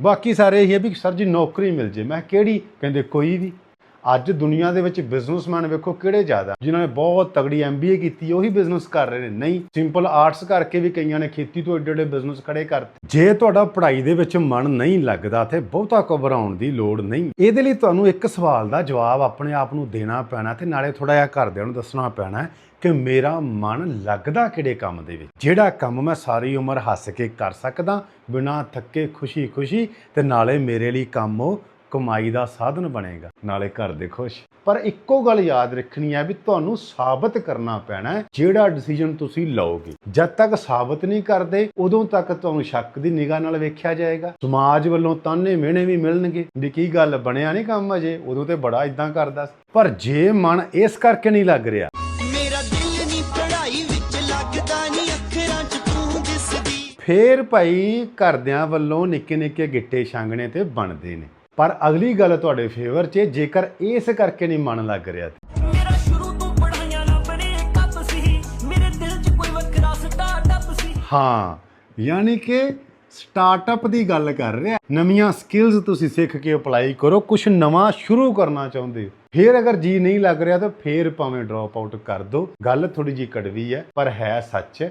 ਬਾਕੀ ਸਾਰੇ ਇਹ ਹੈ ਵੀ ਸਰ ਜੀ ਨੌਕਰੀ ਮਿਲ ਜੇ। ਮੈਂ ਕਿਹੜੀ? ਕਹਿੰਦੇ ਕੋਈ ਵੀ। ਅੱਜ ਦੁਨੀਆ ਦੇ ਵਿੱਚ ਬਿਜ਼ਨਸਮੈਨ ਵੇਖੋ ਕਿਹੜੇ ਜ਼ਿਆਦਾ ਜਿਨ੍ਹਾਂ ਨੇ ਬਹੁਤ ਤਗੜੀ ਐਮਬੀਏ ਕੀਤੀ, ਉਹੀ ਬਿਜ਼ਨਸ ਕਰ ਰਹੇ ਨੇ। ਨਹੀਂ ਸਿੰਪਲ ਆਰਟਸ ਕਰਕੇ ਵੀ ਕਈਆਂ ਨੇ ਖੇਤੀ ਤੋਂ ਏਡੇ ਏਡੇ ਬਿਜ਼ਨਸ ਖੜੇ ਕਰਤੇ। ਜੇ ਤੁਹਾਡਾ ਪੜ੍ਹਾਈ ਦੇ ਵਿੱਚ ਮਨ ਨਹੀਂ ਲੱਗਦਾ ਤੇ ਬਹੁਤਾ ਘਬਰਾਉਣ ਦੀ ਲੋੜ ਨਹੀਂ। ਇਹਦੇ ਲਈ ਤੁਹਾਨੂੰ ਇੱਕ ਸਵਾਲ ਦਾ ਜਵਾਬ ਆਪਣੇ ਆਪ ਨੂੰ ਦੇਣਾ ਪੈਣਾ ਤੇ ਨਾਲੇ ਥੋੜਾ ਜਿਹਾ ਘਰਦਿਆਂ ਨੂੰ ਦੱਸਣਾ ਪੈਣਾ ਕਿ ਮੇਰਾ ਮਨ ਲੱਗਦਾ ਕਿਹੜੇ ਕੰਮ ਦੇ ਵਿੱਚ? ਜਿਹੜਾ ਕੰਮ ਮੈਂ ਸਾਰੀ ਉਮਰ ਹੱਸ ਕੇ ਕਰ ਸਕਦਾ, ਬਿਨਾਂ ਥੱਕੇ ਖੁਸ਼ੀ-ਖੁਸ਼ੀ ਤੇ ਨਾਲੇ ਮੇਰੇ ਲਈ ਕੰਮ ਉਹ ਕਮਾਈ ਦਾ ਸਾਧਨ ਬਣੇਗਾ। ਨਾਲੇ ਘਰ ਦੇ ਖੁਸ਼। ਪਰ ਇੱਕੋ ਗੱਲ ਯਾਦ ਰੱਖਣੀ ਹੈ ਵੀ ਤੁਹਾਨੂੰ ਸਾਬਤ ਕਰਨਾ ਪੈਣਾ ਹੈ। ਜਿਹੜਾ ਡਿਸੀਜਨ ਤੁਸੀਂ ਲਓਗੇ ਜਦ ਤੱਕ ਸਾਬਤ ਨਹੀਂ ਕਰਦੇ ਉਦੋਂ ਤੱਕ ਤੁਹਾਨੂੰ ਸ਼ੱਕ ਦੀ ਨਿਗਾਹ ਨਾਲ ਵੇਖਿਆ ਜਾਏਗਾ। ਸਮਾਜ ਵੱਲੋਂ ਤਾਨੇ ਮਿਹਣੇ ਵੀ ਮਿਲਣਗੇ। ਵੀ ਕੀ ਗੱਲ ਬਣਿਆ ਨਹੀਂ ਕੰਮ ਅਜੇ ਉਦੋਂ ਤੇ ਬੜਾ ਇਦਾਂ ਕਰਦਾ ਸੀ। ਪਰ ਜੇ ਮਨ ਇਸ ਕਰਕੇ ਨਹੀਂ ਲੱਗ ਰਿਹਾ ਮੇਰਾ ਦਿਲ ਨਹੀਂ ਪੜਾਈ ਵਿੱਚ ਲੱਗਦਾ ਨਹੀਂ ਅੱਖਰਾਂ 'ਚ ਤੂੰ ਦਿਸਦੀ। ਫੇਰ ਭਾਈ ਘਰਦਿਆਂ ਵੱਲੋਂ ਨਿੱਕੇ ਨਿੱਕੇ ਗਿੱਟੇ ਛਾਂਗਣੇ ਤੇ ਬਣਦੇ ਨੇ। ਪਰ ਅਗਲੀ ਗੱਲ ਤੁਹਾਡੇ ਫੇਵਰ 'ਚ ਜੇਕਰ ਇਸ ਕਰਕੇ ਨਹੀਂ ਮਨ ਲੱਗ ਰਿਹਾ ਤੇ। ਮੇਰਾ ਸ਼ੁਰੂ ਤੋਂ ਪੜਾਈਆਂ ਨਾ ਬਣੇ ਕੱਪ ਸੀ। ਮੇਰੇ ਦਿਲ 'ਚ ਕੋਈ ਵੱਖਰਾ ਸਟਾਰਟਅਪ ਸੀ। ਹਾਂ ਯਾਨੀ ਕਿ ਸਟਾਰਟਅਪ ਦੀ ਗੱਲ ਕਰ ਰਿਹਾ ਨਵੀਆਂ ਸਕਿੱਲਸ ਤੁਸੀਂ ਸਿੱਖ ਕੇ ਅਪਲਾਈ ਕਰੋ ਕੁਝ ਨਵਾਂ ਸ਼ੁਰੂ ਕਰਨਾ ਚਾਹੁੰਦੇ ਹੋ। ਫੇਰ ਅਗਰ ਜੀ ਨਹੀਂ ਲੱਗ ਰਿਹਾ ਤਾਂ ਫੇਰ ਭਾਵੇਂ ਡ੍ਰੌਪ ਆਊਟ ਕਰ ਦਿਓ ਗੱਲ ਥੋੜੀ ਜੀ ਕੜਵੀ ਹੈ ਪਰ ਹੈ ਸੱਚ।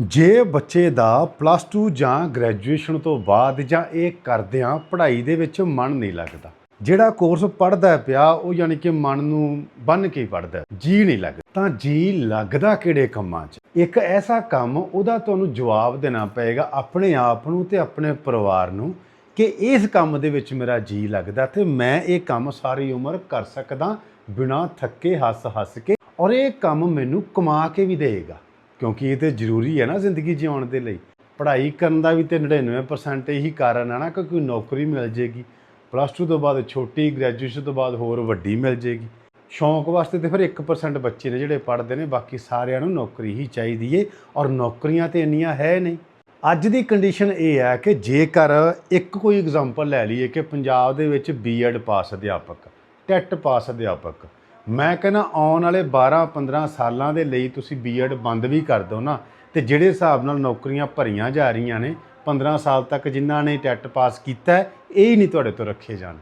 ਜੇ ਬੱਚੇ ਦਾ ਪਲੱਸ 2 ਜਾਂ ਗ੍ਰੈਜੂਏਸ਼ਨ ਤੋਂ ਬਾਅਦ ਜਾਂ ਇਹ ਕਰਦਿਆਂ ਪੜ੍ਹਾਈ ਦੇ ਵਿੱਚ ਮਨ ਨਹੀਂ ਲੱਗਦਾ, ਜਿਹੜਾ ਕੋਰਸ ਪੜ੍ਹਦਾ ਪਿਆ, ਉਹ ਯਾਨੀ ਕਿ ਮਨ ਨੂੰ ਬੰਨ ਕੇ ਪੜ੍ਹਦਾ, ਜੀ ਨਹੀਂ ਲੱਗਦਾ। ਤਾਂ ਜੀ ਲੱਗਦਾ ਕਿਹੜੇ ਕੰਮਾਂ 'ਚ? ਇੱਕ ਐਸਾ ਕੰਮ ਉਹਦਾ ਤੁਹਾਨੂੰ ਜਵਾਬ ਦੇਣਾ ਪਏਗਾ ਆਪਣੇ ਆਪ ਨੂੰ ਤੇ ਆਪਣੇ ਪਰਿਵਾਰ ਨੂੰ ਕਿ ਇਸ ਕੰਮ ਦੇ ਵਿੱਚ ਮੇਰਾ ਜੀ ਲੱਗਦਾ ਤੇ ਮੈਂ ਇਹ ਕੰਮ ਸਾਰੀ ਉਮਰ ਕਰ ਸਕਦਾ ਬਿਨਾਂ ਥੱਕੇ ਹੱਸ ਹੱਸ ਕੇ ਔਰ ਇਹ ਕੰਮ ਮੈਨੂੰ ਕਮਾ ਕੇ ਵੀ ਦੇਗਾ ਕਿਉਂਕਿ ਇਹ ਤੇ ਜ਼ਰੂਰੀ ਹੈ ਨਾ ਜ਼ਿੰਦਗੀ ਜਿਉਣ ਦੇ ਲਈ। ਪੜ੍ਹਾਈ ਕਰਨ ਦਾ ਵੀ ਤੇ 99% ਇਹੀ ਕਾਰਨ ਹੈ ਨਾ ਕਿ ਕੋਈ ਨੌਕਰੀ ਮਿਲ ਜੇਗੀ। ਪਲੱਸ 2 ਤੋਂ ਬਾਅਦ ਛੋਟੀ ਗ੍ਰੈਜੂਏਸ਼ਨ ਤੋਂ ਬਾਅਦ ਹੋਰ ਵੱਡੀ ਮਿਲ ਜੇਗੀ। ਸ਼ੌਂਕ ਵਾਸਤੇ ਤੇ ਫਿਰ 1% ਬੱਚੇ ਨੇ ਜਿਹੜੇ ਪੜ੍ਹਦੇ ਨੇ, ਬਾਕੀ ਸਾਰਿਆਂ ਨੂੰ ਨੌਕਰੀ ਹੀ ਚਾਹੀਦੀ ਏ ਔਰ ਨੌਕਰੀਆਂ ਤੇ ਇੰਨੀਆਂ ਹੈ ਨਹੀਂ। ਅੱਜ ਦੀ ਕੰਡੀਸ਼ਨ ਇਹ ਹੈ ਕਿ ਜੇਕਰ ਇੱਕ ਕੋਈ ਐਗਜ਼ਾਮਪਲ ਲੈ ਲਈਏ ਕਿ ਪੰਜਾਬ ਦੇ ਵਿੱਚ ਬੀਐਡ ਪਾਸ ਅਧਿਆਪਕ ਟੈਟ ਪਾਸ ਅਧਿਆਪਕ ਮੈਂ ਕਹਿੰਦਾ ਆਉਣ ਵਾਲੇ 12-15 ਸਾਲਾਂ ਦੇ ਲਈ ਤੁਸੀਂ ਬੀਐਡ ਬੰਦ ਵੀ ਕਰ ਦਿਓ ਨਾ। ਤੇ ਜਿਹੜੇ ਹਿਸਾਬ ਨਾਲ ਨੌਕਰੀਆਂ ਭਰੀਆਂ ਜਾ ਰਹੀਆਂ ਨੇ 15 ਸਾਲ ਤੱਕ ਜਿਨ੍ਹਾਂ ਨੇ ਟੈਟ ਪਾਸ ਕੀਤਾ ਇਹ ਹੀ ਨਹੀਂ ਤੁਹਾਡੇ ਤੋਂ ਰੱਖੇ ਜਾਣ।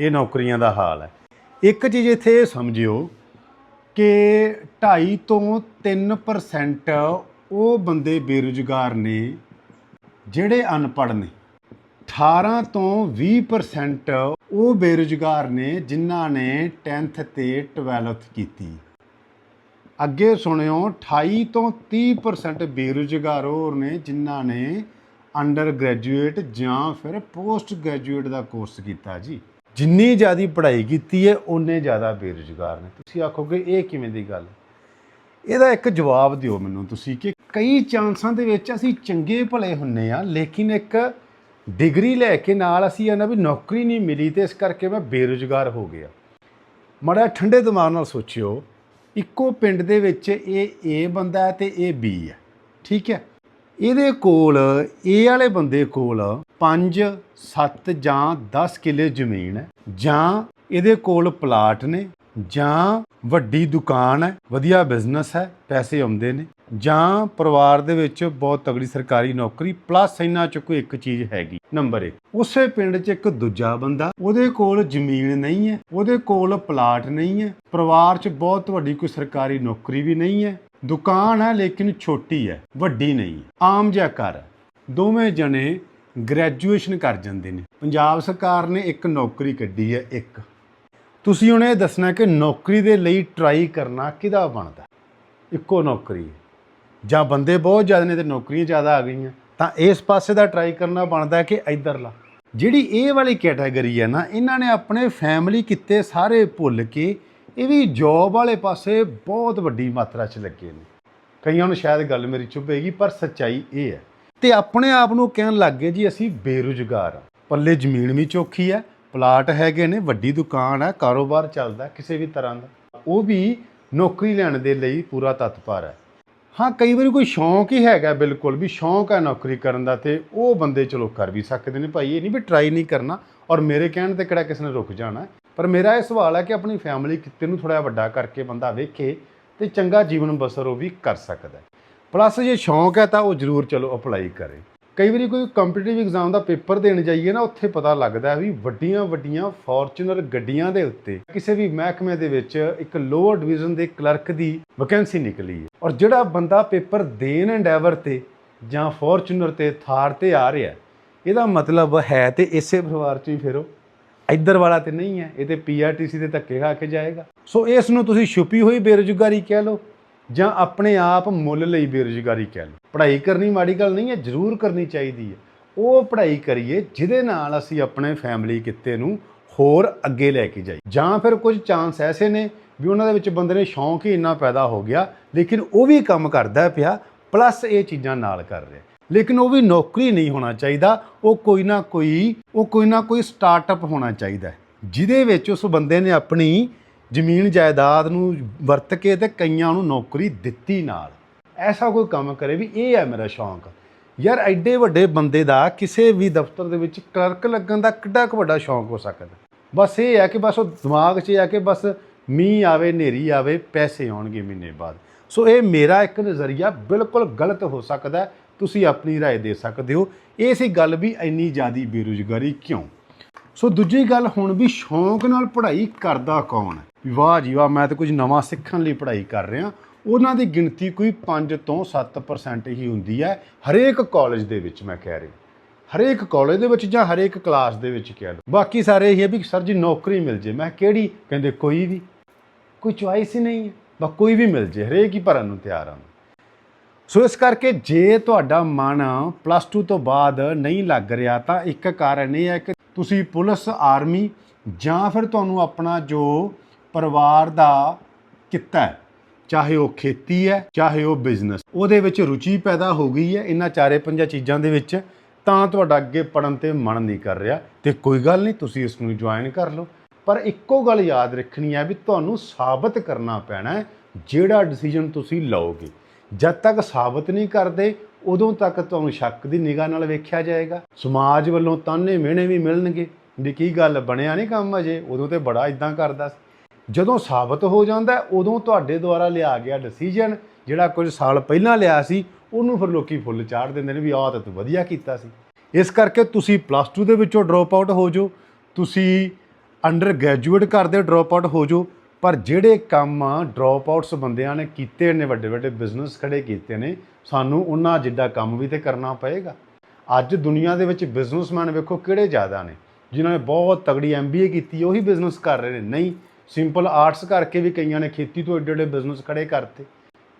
ਇਹ ਨੌਕਰੀਆਂ ਦਾ ਹਾਲ ਹੈ। ਇੱਕ ਚੀਜ਼ ਇੱਥੇ ਇਹ ਸਮਝਿਓ ਕਿ 2.5 ਤੋਂ 3% ਉਹ ਬੰਦੇ ਬੇਰੁਜ਼ਗਾਰ ਨੇ ਜਿਹੜੇ ਅਨਪੜ੍ਹ ਨੇ। 18 ਤੋਂ 20% ਉਹ ਬੇਰੁਜ਼ਗਾਰ ਨੇ ਜਿਨ੍ਹਾਂ ਨੇ 10th ਤੇ 12th ਕੀਤੀ। ਅੱਗੇ ਸੁਣਿਓ 28 ਤੋਂ 30% ਬੇਰੁਜ਼ਗਾਰ ਹੋਰ ਨੇ ਜਿਨ੍ਹਾਂ ਨੇ ਅੰਡਰ ਗ੍ਰੈਜੂਏਟ ਜਾਂ ਫਿਰ ਪੋਸਟ ਗ੍ਰੈਜੂਏਟ ਦਾ ਕੋਰਸ ਕੀਤਾ ਜੀ। ਜਿੰਨੀ ਜ਼ਿਆਦਾ ਪੜ੍ਹਾਈ ਕੀਤੀ ਹੈ ਉਨੇ ਜ਼ਿਆਦਾ ਬੇਰੁਜ਼ਗਾਰ ਨੇ। ਤੁਸੀਂ ਆਖੋਗੇ, ਇਹ ਕਿਵੇਂ ਦੀ ਗੱਲ ਇਹਦਾ ਇੱਕ ਜਵਾਬ ਦਿਓ ਮੈਨੂੰ ਤੁਸੀਂ ਕਿ ਕਈ ਚਾਂਸਾਂ ਦੇ ਵਿੱਚ ਅਸੀਂ ਚੰਗੇ ਭਲੇ ਹੁੰਨੇ ਆ, ਲੇਕਿਨ ਇੱਕ ਡਿਗਰੀ ਲੈ ਕੇ ਨਾਲ ਅਸੀਂ ਇਹਨਾਂ ਵੀ ਨੌਕਰੀ ਨਹੀਂ ਮਿਲੀ ਤੇ ਇਸ ਕਰਕੇ ਮੈਂ ਬੇਰੁਜ਼ਗਾਰ ਹੋ ਗਿਆ। ਮੜਾ ਠੰਡੇ ਦਿਮਾਗ ਨਾਲ ਸੋਚਿਓ, ਇੱਕੋ ਪਿੰਡ ਦੇ ਵਿੱਚ ਇਹ ਏ ਬੰਦਾ ਹੈ ਤੇ ਇਹ ਬੀ ਹੈ, ਠੀਕ ਹੈ? ਇਹਦੇ ਕੋਲ ਏ ਵਾਲੇ ਬੰਦੇ ਕੋਲ 5 7 ਜਾਂ 10 ਕਿੱਲੇ ਜ਼ਮੀਨ ਹੈ, ਜਾਂ ਇਹਦੇ ਕੋਲ ਪਲਾਟ ਨੇ, ਜਾਂ ਵੱਡੀ ਦੁਕਾਨ ਹੈ, ਵਧੀਆ ਬਿਜ਼ਨਸ ਹੈ, ਪੈਸੇ ਆਉਂਦੇ ਨੇ। ਜਾਂ ਪਰਿਵਾਰ ਦੇ ਵਿੱਚ ਬਹੁਤ ਤਗੜੀ ਸਰਕਾਰੀ ਨੌਕਰੀ ਪਲੱਸ ਇਹਨਾਂ ਚ ਕੋਈ ਇੱਕ ਚੀਜ਼ ਹੈਗੀ ਨੰਬਰ 1 ਉਸੇ ਪਿੰਡ 'ਚ ਇੱਕ ਦੂਜਾ ਬੰਦਾ, ਉਹਦੇ ਕੋਲ ਜ਼ਮੀਨ ਨਹੀਂ ਹੈ, ਉਹਦੇ ਕੋਲ ਪਲਾਟ ਨਹੀਂ ਹੈ, ਪਰਿਵਾਰ 'ਚ ਬਹੁਤ ਵੱਡੀ ਕੋਈ ਸਰਕਾਰੀ ਨੌਕਰੀ ਵੀ ਨਹੀਂ ਹੈ, ਦੁਕਾਨ ਹੈ ਲੇਕਿਨ ਛੋਟੀ ਹੈ, ਵੱਡੀ ਨਹੀਂ ਹੈ, ਆਮ ਜਿਹਾ ਘਰ ਦੋਵੇਂ ਜਣੇ ਗ੍ਰੈਜੂਏਸ਼ਨ ਕਰ ਜਾਂਦੇ ਨੇ। ਪੰਜਾਬ ਸਰਕਾਰ ਨੇ ਇੱਕ ਨੌਕਰੀ ਕੱਢੀ ਹੈ, ਇੱਕ। ਤੁਸੀਂ ਹੁਣ ਇਹ ਦੱਸਣਾ ਕਿ ਨੌਕਰੀ ਦੇ ਲਈ ਟਰਾਈ ਕਰਨਾ ਕਿਹਦਾ ਬਣਦਾ? ਇੱਕੋ ਨੌਕਰੀ ਹੈ। ਜਾਂ ਬੰਦੇ ਬਹੁਤ ਜ਼ਿਆਦਾ ਨੇ ਤੇ ਨੌਕਰੀਆਂ ਜ਼ਿਆਦਾ ਆ ਗਈਆਂ, ਤਾਂ ਇਸ ਪਾਸੇ ਦਾ ਟਰਾਈ ਕਰਨਾ ਬਣਦਾ ਹੈ ਕਿ ਇਧਰਲਾ। ਜਿਹੜੀ ਇਹ ਵਾਲੀ ਕੈਟਾਗਰੀ ਹੈ ਨਾ, ਇਹਨਾਂ ਨੇ ਆਪਣੇ ਫੈਮਿਲੀ ਕਿੱਤੇ ਸਾਰੇ ਭੁੱਲ ਕੇ ਇਹ ਵੀ ਜੌਬ ਵਾਲੇ ਪਾਸੇ ਬਹੁਤ ਵੱਡੀ ਮਾਤਰਾ 'ਚ ਲੱਗੇ ਨੇ। ਕਈਆਂ ਨੂੰ ਸ਼ਾਇਦ ਗੱਲ ਮੇਰੀ ਚੁੱਭੇਗੀ ਪਰ ਸੱਚਾਈ ਇਹ ਹੈ। ਤੇ ਆਪਣੇ ਆਪ ਨੂੰ ਕਹਿਣ ਲੱਗ ਗਏ ਜੀ, ਅਸੀਂ ਬੇਰੁਜ਼ਗਾਰ ਆ ਪੱਲੇ ਜ਼ਮੀਨ ਵੀ ਚੋਖੀ ਹੈ ਪਲਾਟ ਹੈਗੇ ਨੇ, ਵੱਡੀ ਦੁਕਾਨ ਹੈ, ਕਾਰੋਬਾਰ ਚੱਲਦਾ ਕਿਸੇ ਵੀ ਤਰ੍ਹਾਂ ਦਾ। ਉਹ ਵੀ ਨੌਕਰੀ ਲੈਣ ਦੇ ਲਈ ਪੂਰਾ ਤਤਪਰ ਹੈ। ਹਾਂ, ਕਈ ਵਾਰੀ ਕੋਈ ਸ਼ੌਂਕ ਹੀ ਹੈਗਾ ਬਿਲਕੁਲ ਵੀ ਸ਼ੌਂਕ ਹੈ ਨੌਕਰੀ ਕਰਨ ਦਾ ਤੇ ਉਹ ਬੰਦੇ ਚਲੋ ਕਰ ਵੀ ਸਕਦੇ ਨੇ ਭਾਈ, ਇਹ ਨਹੀਂ ਵੀ ਟਰਾਈ ਨਹੀਂ ਕਰਨਾ ਔਰ ਮੇਰੇ ਕਹਿਣ ਤੇ ਕਿਹੜਾ ਕਿਸੇ ਨੇ ਰੁਕ ਜਾਣਾ। ਪਰ ਮੇਰਾ ਇਹ ਸਵਾਲ ਹੈ ਕਿ ਆਪਣੀ ਫੈਮਿਲੀ ਕਿਤੇ ਨੂੰ ਥੋੜਾ ਵੱਡਾ ਕਰਕੇ ਬੰਦਾ ਵੇਖੇ ਤੇ ਚੰਗਾ ਜੀਵਨ ਬਸਰ ਉਹ ਵੀ ਕਰ ਸਕਦਾ ਪਲੱਸ ਜੇ ਸ਼ੌਂਕ ਹੈ ਤਾਂ ਉਹ ਜ਼ਰੂਰ ਚਲੋ ਅਪਲਾਈ ਕਰੇ। ਕਈ ਵਾਰੀ ਕੋਈ ਕੰਪੀਟੀਟਿਵ ਐਗਜ਼ਾਮ ਦਾ ਪੇਪਰ ਦੇਣ ਜਾਈਏ ਨਾ, ਉੱਥੇ ਪਤਾ ਲੱਗਦਾ ਵੀ ਵੱਡੀਆਂ ਵੱਡੀਆਂ ਫੋਰਚੂਨਰ ਗੱਡੀਆਂ ਦੇ ਉੱਤੇ ਕਿਸੇ ਵੀ ਮਹਿਕਮੇ ਦੇ ਵਿੱਚ ਇੱਕ ਲੋਅਰ ਡਿਵੀਜ਼ਨ ਦੇ ਕਲਰਕ ਦੀ ਵੈਕੈਂਸੀ ਨਿਕਲੀ ਹੈ। ਔਰ ਜਿਹੜਾ ਬੰਦਾ ਪੇਪਰ ਦੇਣ ਐਂਡੈਵਰ ਤੇ ਜਾਂ ਫੋਰਚੂਨਰ ਤੇ, ਥਾਰ ਤੇ ਆ ਰਿਹਾ ਇਹਦਾ ਮਤਲਬ ਹੈ ਤੇ ਇਸੇ ਪਰਿਵਾਰ ਚ ਹੀ ਫਿਰ। ਉਹ ਇੱਧਰ ਵਾਲਾ ਤੇ ਨਹੀਂ ਹੈ, ਇਹ ਤੇ ਪੀਆਰਟੀਸੀ ਦੇ ਧੱਕੇ ਖਾ ਕੇ ਜਾਏਗਾ। ਸੋ ਇਸ ਨੂੰ ਤੁਸੀਂ ਛੁਪੀ ਹੋਈ ਬੇਰੁਜ਼ਗਾਰੀ ਕਹਿ ਲਓ। ਜਾਂ ਆਪਣੇ ਆਪ ਮੁੱਲ ਲਈ ਬੇਰੁਜ਼ਗਾਰੀ ਕਹਿ ਲਓ। ਪੜ੍ਹਾਈ ਕਰਨੀ ਮਾੜੀ ਗੱਲ ਨਹੀਂ ਹੈ, ਜ਼ਰੂਰ ਕਰਨੀ ਚਾਹੀਦੀ ਹੈ। ਉਹ ਪੜ੍ਹਾਈ ਕਰੀਏ ਜਿਹਦੇ ਨਾਲ ਅਸੀਂ ਆਪਣੇ ਫੈਮਿਲੀ ਕਿੱਤੇ ਨੂੰ ਹੋਰ ਅੱਗੇ ਲੈ ਕੇ ਜਾਈਏ। ਜਾਂ ਫਿਰ ਕੁਝ ਚਾਂਸ ਐਸੇ ਨੇ ਵੀ ਉਹਨਾਂ ਦੇ ਵਿੱਚ ਬੰਦੇ ਨੇ ਸ਼ੌਂਕ ਹੀ ਇੰਨਾ ਪੈਦਾ ਹੋ ਗਿਆ, ਲੇਕਿਨ ਉਹ ਵੀ ਕੰਮ ਕਰਦਾ ਪਿਆ, ਪਲੱਸ ਇਹ ਚੀਜ਼ਾਂ ਨਾਲ ਕਰ ਰਿਹਾ। ਲੇਕਿਨ ਉਹ ਵੀ ਨੌਕਰੀ ਨਹੀਂ ਹੋਣਾ ਚਾਹੀਦਾ, ਉਹ ਕੋਈ ਨਾ ਕੋਈ, ਉਹ ਕੋਈ ਨਾ ਕੋਈ ਸਟਾਰਟਅਪ ਹੋਣਾ ਚਾਹੀਦਾ ਜਿਹਦੇ ਵਿੱਚ ਉਸ ਬੰਦੇ ਨੇ ਆਪਣੀ ਜ਼ਮੀਨ ਜਾਇਦਾਦ ਨੂੰ ਵਰਤ ਕੇ ਤੇ ਕਈਆਂ ਨੂੰ ਨੌਕਰੀ ਦਿੱਤੀ ਨਾਲ ਐਸਾ ਕੋਈ ਕੰਮ ਕਰੇ ਵੀ ਇਹ ਹੈ ਮੇਰਾ ਸ਼ੌਂਕ ਯਾਰ ਐਡੇ ਵੱਡੇ ਬੰਦੇ ਦਾ ਕਿਸੇ ਵੀ ਦਫ਼ਤਰ ਦੇ ਵਿੱਚ ਕਲਰਕ ਲੱਗਣ ਦਾ ਕਿੱਡਾ ਕੁ ਵੱਡਾ ਸ਼ੌਂਕ ਹੋ ਸਕਦਾ ਬਸ ਇਹ ਹੈ ਕਿ ਬਸ ਉਹ ਦਿਮਾਗ 'ਚ ਇਹ ਹੈ ਕਿ ਬਸ ਮੀਂਹ ਆਵੇ ਹਨੇਰੀ ਆਵੇ ਪੈਸੇ ਆਉਣਗੇ ਮਹੀਨੇ ਬਾਅਦ ਸੋ ਇਹ ਮੇਰਾ ਇੱਕ ਨਜ਼ਰੀਆ ਬਿਲਕੁਲ ਗਲਤ ਹੋ ਸਕਦਾ ਹੈ। ਤੁਸੀਂ ਆਪਣੀ رائے ਦੇ ਸਕਦੇ ਹੋ ਇਹ ਸੀ ਗੱਲ ਵੀ ਇੰਨੀ ਜ਼ਿਆਦੀ ਬੇਰੁਜ਼ਗਾਰੀ ਕਿਉਂ ਸੋ ਦੂਜੀ ਗੱਲ ਹੁਣ ਵੀ ਸ਼ੌਂਕ ਨਾਲ ਪੜ੍ਹਾਈ ਕਰਦਾ ਕੌਣ? ਹੈ ਵਾਹ ਜੀ ਵਾਹ, ਮੈਂ ਤਾਂ ਕੁਝ ਨਵਾਂ ਸਿੱਖਣ ਲਈ ਪੜ੍ਹਾਈ ਕਰ ਰਿਹਾ। ਉਹਨਾਂ ਦੀ ਗਿਣਤੀ ਕੋਈ 5 ਤੋਂ 7% ਹੀ ਹੁੰਦੀ ਹੈ, ਹਰੇਕ ਕਾਲਜ ਦੇ ਵਿੱਚ ਮੈਂ ਕਹਿ ਰਿਹਾ। ਹਰੇਕ ਕਾਲਜ ਦੇ ਵਿੱਚ ਜਾਂ ਹਰੇਕ ਕਲਾਸ ਦੇ ਵਿੱਚ ਕਹਿ ਲਓ। ਬਾਕੀ ਸਾਰੇ ਇਹ ਹੈ ਵੀ ਸਰ ਜੀ ਨੌਕਰੀ ਮਿਲ ਜੇ। ਮੈਂ ਕਿਹੜੀ? ਕਹਿੰਦੇ ਕੋਈ ਵੀ। ਕੋਈ ਚੁਆਇਸ ਹੀ ਨਹੀਂ ਹੈ। ਬਾ ਕੋਈ ਵੀ ਮਿਲ ਜੇ। ਹਰੇਕ ਹੀ ਭਰਨ ਨੂੰ ਤਿਆਰ ਹਾਂ ਸੋ ਇਸ ਕਰਕੇ ਜੇ ਤੁਹਾਡਾ ਮਨ ਪਲੱਸ 2 ਤੋਂ ਬਾਅਦ ਨਹੀਂ ਲੱਗ ਰਿਹਾ, ਤਾਂ ਇੱਕ ਕਾਰਨ ਇਹ ਹੈ ਕਿ ਤੁਸੀਂ ਪੁਲਿਸ ਆਰਮੀ ਜਾਂ ਫਿਰ ਤੁਹਾਨੂੰ ਆਪਣਾ ਜੋ ਪਰਿਵਾਰ ਦਾ ਕਿੱਤਾ ਚਾਹੇ ਉਹ ਖੇਤੀ ਹੈ, ਚਾਹੇ ਉਹ ਬਿਜ਼ਨਸ ਉਹਦੇ ਵਿੱਚ ਰੁਚੀ ਪੈਦਾ ਹੋ ਗਈ ਹੈ ਇਹਨਾਂ ਚਾਰੇ ਪੰਜਾਂ ਚੀਜ਼ਾਂ ਦੇ ਵਿੱਚ, ਤਾਂ ਤੁਹਾਡਾ ਅੱਗੇ ਪੜਨ ਤੇ ਮਨ ਨਹੀਂ ਕਰ ਰਿਹਾ। ਤੇ ਕੋਈ ਗੱਲ ਨਹੀਂ, ਤੁਸੀਂ ਇਸ ਨੂੰ ਜੁਆਇਨ ਕਰ ਲਓ। ਪਰ ਇੱਕੋ ਗੱਲ ਯਾਦ ਰੱਖਣੀ ਹੈ ਵੀ ਤੁਹਾਨੂੰ ਸਾਬਤ ਕਰਨਾ ਪੈਣਾ ਹੈ, ਜਿਹੜਾ ਡਿਸੀਜਨ ਤੁਸੀਂ ਲਓਗੇ। ਜਦ ਤੱਕ ਸਾਬਤ ਨਹੀਂ ਕਰਦੇ, ਉਦੋਂ ਤੱਕ ਤੁਹਾਨੂੰ ਸ਼ੱਕ ਦੀ ਨਿਗਾਹ ਨਾਲ ਵੇਖਿਆ ਜਾਏਗਾ। ਸਮਾਜ ਵੱਲੋਂ ਤਾਨੇ ਮਿਹਣੇ ਵੀ ਮਿਲਣਗੇ। ਵੀ ਕੀ ਗੱਲ, ਬਣਿਆ ਨਹੀਂ ਕੰਮ ਅਜੇ? ਉਦੋਂ ਤੇ ਬੜਾ ਇਦਾਂ ਕਰਦਾ ਸੀ। ਜਦੋਂ ਸਾਬਤ ਹੋ ਜਾਂਦਾ, ਉਦੋਂ ਤੁਹਾਡੇ ਦੁਆਰਾ ਲਿਆ ਗਿਆ ਡਿਸੀਜਨ ਜਿਹੜਾ ਕੁਝ ਸਾਲ ਪਹਿਲਾਂ ਲਿਆ ਸੀ, ਉਹਨੂੰ ਫਿਰ ਲੋਕੀ ਫੁੱਲ ਚਾੜ ਦਿੰਦੇ ਨੇ ਵੀ ਆਹ ਤਾਂ ਤੂੰ ਵਧੀਆ ਕੀਤਾ ਸੀ। ਇਸ ਕਰਕੇ ਤੁਸੀਂ ਪਲੱਸ 2 ਦੇ ਵਿੱਚੋਂ ਡ੍ਰੌਪ ਆਊਟ ਹੋ ਜਾਓ। ਤੁਸੀਂ ਅੰਡਰ ਗ੍ਰੈਜੂਏਟ ਕਰਦੇ ਡ੍ਰੌਪ ਆਊਟ ਹੋ ਜਾਓ। ਪਰ ਜਿਹੜੇ ਕੰਮ ਡ੍ਰੌਪ ਆਊਟਸ ਬੰਦਿਆਂ ਨੇ ਕੀਤੇ ਨੇ, ਵੱਡੇ ਵੱਡੇ ਬਿਜ਼ਨਸ ਖੜੇ ਕੀਤੇ ਨੇ, ਸਾਨੂੰ ਉਹਨਾਂ ਜਿੱਡਾ ਕੰਮ ਵੀ ਤੇ ਕਰਨਾ ਪਏਗਾ। ਅੱਜ ਦੁਨੀਆ ਦੇ ਵਿੱਚ ਬਿਜ਼ਨਸਮੈਨ ਵੇਖੋ ਕਿਹੜੇ ਜ਼ਿਆਦਾ ਨੇ, ਜਿਨ੍ਹਾਂ ਨੇ ਬਹੁਤ ਤਗੜੀ ਐਮਬੀਏ ਕੀਤੀ, ਉਹੀ ਬਿਜ਼ਨਸ ਕਰ ਰਹੇ ਨੇ। ਨਹੀਂ ਸਿੰਪਲ ਆਰਟਸ ਕਰਕੇ ਵੀ ਕਈਆਂ ਨੇ ਖੇਤੀ ਤੋਂ ਏਡੇ ਏਡੇ ਬਿਜ਼ਨਸ ਖੜੇ ਕਰਤੇ।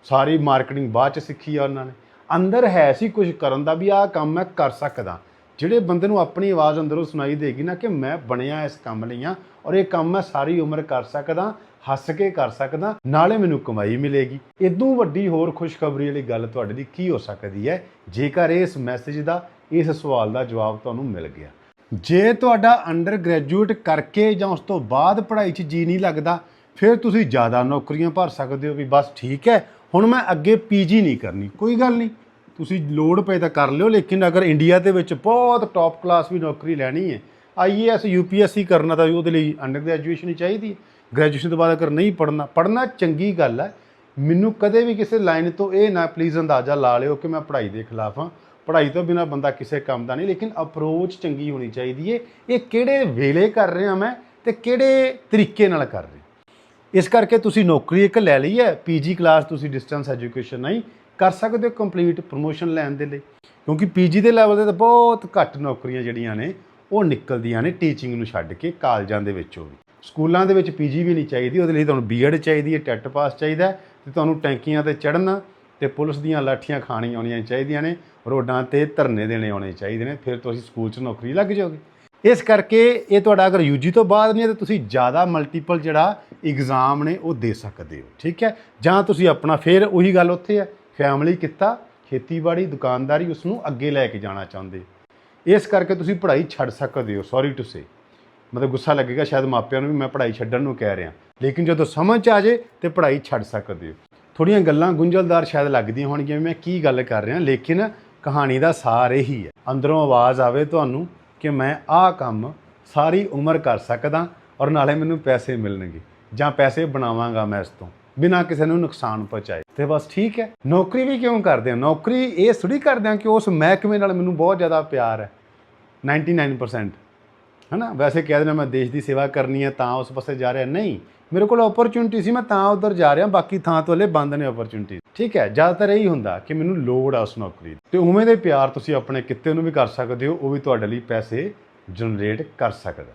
ਸਾਰੀ ਮਾਰਕੀਟਿੰਗ ਬਾਅਦ ਚ ਸਿੱਖੀ ਆ ਉਹਨਾਂ ਨੇ। ਅੰਦਰ ਹੈ ਸੀ ਕੁਝ ਕਰਨ ਦਾ ਵੀ ਆਹ ਕੰਮ ਮੈਂ ਕਰ ਸਕਦਾ। ਜਿਹੜੇ ਬੰਦੇ ਨੂੰ ਆਪਣੀ ਆਵਾਜ਼ ਅੰਦਰੋਂ ਸੁਣਾਈ ਦੇਗੀ ਨਾ ਕਿ ਮੈਂ ਬਣਿਆ ਇਸ ਕੰਮ ਲਈ ਆ ਔਰ ਇਹ ਕੰਮ ਮੈਂ ਸਾਰੀ ਉਮਰ ਕਰ ਸਕਦਾ, ਹੱਸ ਕੇ ਕਰ ਸਕਦਾ, ਨਾਲੇ ਮੈਨੂੰ ਕਮਾਈ ਮਿਲੇਗੀ। ਇਦੋਂ ਵੱਡੀ ਹੋਰ ਖੁਸ਼ਖਬਰੀ ਵਾਲੀ ਗੱਲ ਤੁਹਾਡੇ ਲਈ ਕੀ ਹੋ ਸਕਦੀ ਹੈ? ਜੇਕਰ ਇਸ ਮੈਸੇਜ ਦਾ, ਇਸ ਸਵਾਲ ਦਾ ਜਵਾਬ ਤੁਹਾਨੂੰ ਮਿਲ ਗਿਆ। ਜੇ ਤੁਹਾਡਾ ਅੰਡਰ ਗ੍ਰੈਜੂਏਟ ਕਰਕੇ ਜਾਂ ਉਸ ਤੋਂ ਬਾਅਦ ਪੜ੍ਹਾਈ 'ਚ ਜੀ ਨਹੀਂ ਲੱਗਦਾ, ਫਿਰ ਤੁਸੀਂ ਜ਼ਿਆਦਾ ਨੌਕਰੀਆਂ ਭਰ ਸਕਦੇ ਹੋ ਵੀ ਬਸ ਠੀਕ ਹੈ, ਹੁਣ ਮੈਂ ਅੱਗੇ ਪੀਜੀ ਨਹੀਂ ਕਰਨੀ। ਕੋਈ ਗੱਲ ਨਹੀਂ। ਤੁਸੀਂ ਲੋੜ ਪਏ ਤਾਂ ਕਰ ਲਿਓ, ਲੇਕਿਨ ਅਗਰ ਇੰਡੀਆ ਦੇ ਵਿੱਚ ਬਹੁਤ ਟੌਪ ਕਲਾਸ ਵੀ ਨੌਕਰੀ ਲੈਣੀ ਹੈ ਆਈਏਐਸ ਯੂਪੀਐਸਸੀ ਕਰਨਾ ਤਾਂ ਉਹਦੇ ਲਈ ਅੰਡਰ ਗ੍ਰੈਜੂਏਸ਼ਨ ਹੀ ਚਾਹੀਦੀ ਹੈ। ਗ੍ਰੈਜੂਏਸ਼ਨ ਤੋਂ ਬਾਅਦ ਅਗਰ ਨਹੀਂ ਪੜਨਾ ਪੜਨਾ ਚੰਗੀ ਗੱਲ ਹੈ। ਮੈਨੂੰ ਕਦੇ ਵੀ ਕਿਸੇ ਲਾਈਨ ਤੋਂ ਇਹ ਨਾ ਪਲੀਜ਼ ਅੰਦਾਜ਼ਾ ਲਾ ਲਿਓ ਕਿ ਮੈਂ ਪੜ੍ਹਾਈ ਦੇ ਖਿਲਾਫ ਹਾਂ। ਪੜ੍ਹਾਈ ਤੋਂ ਬਿਨਾ ਬੰਦਾ ਕਿਸੇ ਕੰਮ ਦਾ ਨਹੀਂ, ਲੇਕਿਨ ਅਪਰੋਚ ਚੰਗੀ ਹੋਣੀ ਚਾਹੀਦੀ ਹੈ। ਇਹ ਕਿਹੜੇ ਵੇਲੇ ਕਰ ਰਿਹਾ ਮੈਂ ਤੇ ਕਿਹੜੇ ਤਰੀਕੇ ਨਾਲ ਕਰ ਰਿਹਾ। ਇਸ ਕਰਕੇ ਤੁਸੀਂ ਨੌਕਰੀ ਇੱਕ ਲੈ ਲਈ ਹੈ। ਪੀਜੀ ਕਲਾਸ ਤੁਸੀਂ ਡਿਸਟੈਂਸ ਐਜੂਕੇਸ਼ਨ ਨਹੀਂ ਕਰ ਸਕਦੇ ਹੋ ਕੰਪਲੀਟ ਪ੍ਰੋਮੋਸ਼ਨ ਲੈਣ ਦੇ ਲਈ। ਕਿਉਂਕਿ ਪੀਜੀ ਦੇ ਲੈਵਲ ਤੇ ਤਾਂ ਬਹੁਤ ਘੱਟ ਨੌਕਰੀਆਂ ਜਿਹੜੀਆਂ ਨੇ, ਉਹ ਨਿਕਲਦੀਆਂ ਨੇ ਟੀਚਿੰਗ ਨੂੰ ਛੱਡ ਕੇ ਕਾਲਜਾਂ ਦੇ ਵਿੱਚੋਂ ਵੀ। ਸਕੂਲਾਂ ਦੇ ਵਿੱਚ ਪੀਜੀ ਵੀ ਨਹੀਂ ਚਾਹੀਦੀ, ਉਹਦੇ ਲਈ ਤੁਹਾਨੂੰ ਬੀਐਡ ਚਾਹੀਦੀ ਹੈ, ਟੈਟ ਪਾਸ ਚਾਹੀਦਾ ਹੈ ਤੇ ਤੁਹਾਨੂੰ ਟੈਂਕੀਆਂ ਤੇ ਚੜ੍ਹਨਾ ਤੇ ਪੁਲਿਸ ਦੀਆਂ ਲਾਠੀਆਂ ਖਾਣੀਆਂ ਆਉਣੀਆਂ ਚਾਹੀਦੀਆਂ ਨੇ, ਰੋਡਾਂ ਤੇ ਧਰਨੇ ਦੇਣੇ ਆਉਣੇ ਚਾਹੀਦੇ ਨੇ, ਫਿਰ ਤੁਸੀਂ ਸਕੂਲ 'ਚ ਨੌਕਰੀ ਲੱਗ ਜਾਓਗੇ। ਇਸ ਕਰਕੇ ਇਹ ਤੁਹਾਡਾ ਅਗਰ ਯੂਜੀ ਤੋਂ ਬਾਅਦ ਨਹੀਂ ਹੈ ਤਾਂ ਤੁਸੀਂ ਜ਼ਿਆਦਾ ਮਲਟੀਪਲ ਜਿਹੜਾ ਐਗਜ਼ਾਮ ਨੇ ਉਹ ਦੇ ਸਕਦੇ ਹੋ, ਠੀਕ ਹੈ? ਜਾਂ ਤੁਸੀਂ ਆਪਣਾ ਫਿਰ ਉਹੀ ਗੱਲ ਉੱਥੇ ਹੈ ਫੈਮਿਲੀ ਕਿੱਤਾ, ਖੇਤੀਬਾੜੀ, ਦੁਕਾਨਦਾਰੀ ਉਸ ਨੂੰ ਅੱਗੇ ਲੈ ਕੇ ਜਾਣਾ ਚਾਹੁੰਦੇ। ਇਸ ਕਰਕੇ ਤੁਸੀਂ ਪੜ੍ਹਾਈ ਛੱਡ ਸਕਦੇ ਹੋ ਸੌਰੀ ਟੂ ਸੇ ਮਤਲਬ ਗੁੱਸਾ ਲੱਗੇਗਾ, ਸ਼ਾਇਦ ਮਾਪਿਆਂ ਨੂੰ ਵੀ ਮੈਂ ਪੜ੍ਹਾਈ ਛੱਡਣ ਨੂੰ ਕਹਿ ਰਿਹਾ। ਲੇਕਿਨ ਜਦੋਂ ਸਮਝ 'ਚ ਆ ਜੇ ਤੇ ਪੜ੍ਹਾਈ ਛੱਡ ਸਕਦੇ ਹੋ। ਥੋੜੀਆਂ ਗੱਲਾਂ ਗੁੰਝਲਦਾਰ ਸ਼ਾਇਦ ਲੱਗਦੀਆਂ ਹੋਣਗੀਆਂ ਵੀ ਮੈਂ ਕੀ ਗੱਲ ਕਰ ਰਿਹਾ, ਲੇਕਿਨ ਕਹਾਣੀ ਦਾ ਸਾਰ ਇਹੀ ਹੈ। ਅੰਦਰੋਂ ਆਵਾਜ਼ ਆਵੇ ਤੁਹਾਨੂੰ ਕਿ ਮੈਂ ਆਹ ਕੰਮ ਸਾਰੀ ਉਮਰ ਕਰ ਸਕਦਾ ਔਰ ਨਾਲੇ ਮੈਨੂੰ ਪੈਸੇ ਮਿਲਣਗੇ, ਜਾਂ ਪੈਸੇ ਬਣਾਵਾਂਗਾ ਮੈਂ ਇਸ ਤੋਂ। ਬਿਨਾਂ ਕਿਸੇ ਨੂੰ ਨੁਕਸਾਨ ਪਹੁੰਚਾਏ। ਤੇ ਬਸ ਠੀਕ ਹੈ। ਨੌਕਰੀ ਵੀ ਕਿਉਂ ਕਰਦੇ ਆ ਨੌਕਰੀ ਇਹ ਥੋੜੀ ਕਰਦੇ ਆ ਕਿ ਉਸ ਮਹਿਕਮੇ ਨਾਲ ਮੈਨੂੰ ਬਹੁਤ ਜ਼ਿਆਦਾ ਪਿਆਰ ਹੈ। 99% ਹਨਾ? ਵੈਸੇ ਕਹਿ ਦੇਣਾ ਮੈਂ ਦੇਸ਼ ਦੀ ਸੇਵਾ ਕਰਨੀ ਹੈ, ਤਾਂ ਉਸ ਪਾਸੇ ਜਾ ਰਿਹਾ। ਨਹੀਂ। ਮੇਰੇ ਕੋਲ ਓਪਰਚੁਨਿਟੀ ਸੀ, ਮੈਂ ਤਾਂ ਉਧਰ ਜਾ ਰਿਹਾ, ਬਾਕੀ ਥਾਂ ਤੋਂ ਹਲੇ ਬੰਦ ਨੇ ਓਪਰਚੁਨਿਟੀ ਠੀਕ ਹੈ। ਜ਼ਿਆਦਾਤਰ ਇਹੀ ਹੁੰਦਾ ਕਿ ਮੈਨੂੰ ਲੋੜ ਆ ਉਸ ਨੌਕਰੀ ਦੀ। ਤੇ ਉਵੇਂ ਦੇ ਪਿਆਰ ਤੁਸੀਂ ਆਪਣੇ ਕਿੱਤੇ ਨੂੰ ਵੀ ਕਰ ਸਕਦੇ ਹੋ, ਉਹ ਵੀ ਤੁਹਾਡੇ ਲਈ ਪੈਸੇ ਜਨਰੇਟ ਕਰ ਸਕਦਾ